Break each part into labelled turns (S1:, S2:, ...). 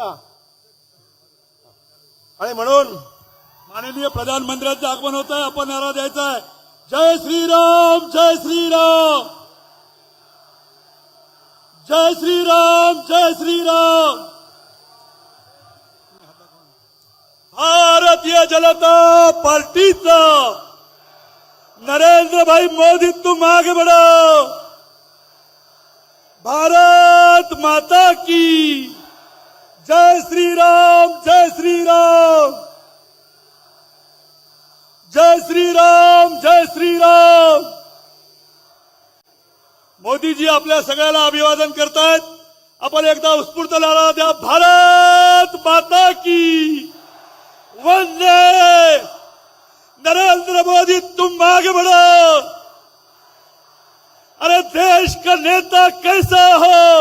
S1: का? आणि म्हणून माननीय प्रधानमंत्र्यांचं आगमन होत आहे आपण नारा द्यायचा आहे जय श्रीराम जय श्रीराम. जय श्रीराम जय श्रीराम. भारतीय जनता पार्टीचा नरेंद्र भाई मोदी तू आगे बढ़ो भारत माता की. जय श्री राम जय श्री राम जय श्री राम जय श्री राम मोदीजी आपल्या सगळ्याला अभिवादन करतायत. आपण एकदा उत्स्फूर्त लढा द्या. भारत माता की वंदे. नरेंद्र मोदी तुम मागे बढ़ो. अरे देश का नेता कैसा हो?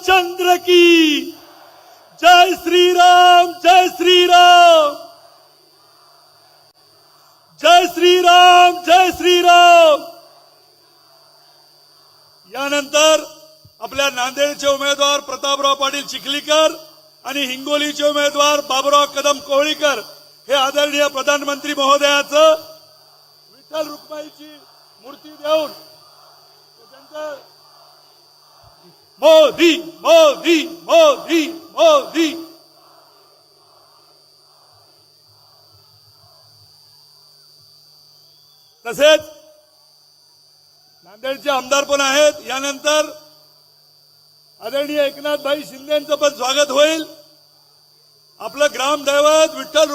S1: रामचंद्र की। जय श्री राम जय श्री राम जय श्री राम जय श्री राम यानंतर आपल्या नांदेडचे उमेदवार प्रतापराव पाटील चिखलीकर आणि हिंगोलीचे उमेदवार बाबुराव कदम कोहळीकर हे आदरणीय प्रधानमंत्री महोदयाचं विठ्ठल रुक्माईची मूर्ती देऊन मोदी मोदी मोदी मोदी. तसेच नांदेडचे आमदार पण आहेत. यानंतर आदरणीय एकनाथभाई यांचं पण स्वागत होईल. आपलं ग्रामदैवत विठ्ठल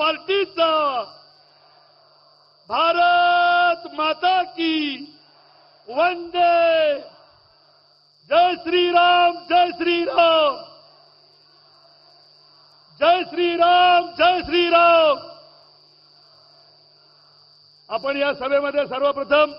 S1: पार्टीचा भारत माता की वंदे. जय श्रीराम जय श्रीराम. जय श्रीराम जय श्रीराम. आपण या सभेमध्ये सर्वप्रथम